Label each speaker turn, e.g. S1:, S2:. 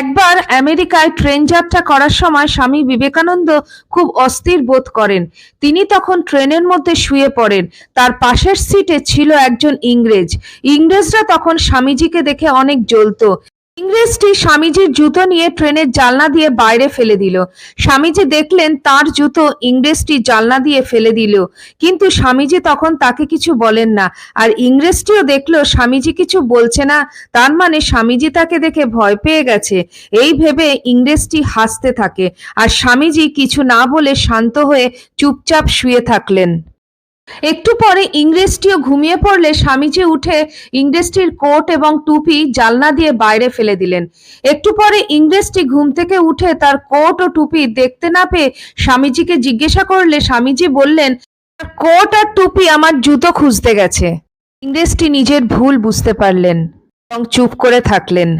S1: একবার আমেরিকায় ট্রেন যাত্রা করার সময় স্বামী বিবেকানন্দ খুব অস্থির বোধ করেন। তিনি তখন ট্রেনের মধ্যে শুয়ে পড়েন। তার পাশের সিটে ছিল একজন ইংরেজ। ইংরেজরা তখন স্বামীজিকে দেখে অনেক জ্বলতো। ইংরেজটি স্বামীজির জুতো নিয়ে ট্রেনের জানলা দিয়ে বাইরে ফেলে দিল। স্বামীজি দেখলেন তার জুতো ইংরেজটি জানলা দিয়ে ফেলে দিল। কিন্তু স্বামীজি তখন তাকে কিছু বলেন না। আর ইংরেজটিও দেখল স্বামীজি কিছু বলছে না, তার মানে স্বামীজি তাকে দেখে ভয় পেয়ে গেছে। এই ভেবে ইংরেজটি হাসতে থাকে। আর স্বামীজি কিছু না বলে শান্ত হয়ে চুপচাপ শুয়ে থাকলেন। একটু পরে ইংরেজটিও ঘুমিয়ে পড়লে স্বামীজি উঠে ইংরেজটির কোট এবং টুপি জালনা দিয়ে বাইরে ফেলে দিলেন। একটু পরে ইংরেজটি ঘুম থেকে উঠে তার কোট ও টুপি দেখতে না পেয়ে স্বামীজিকে জিজ্ঞাসা করলে স্বামীজি বললেন "তার কোট আর টুপি আমার জুতো খুঁজতে গেছে। ইংরেজটি নিজের ভুল বুঝতে পারলেন এবং চুপ করে থাকলেন।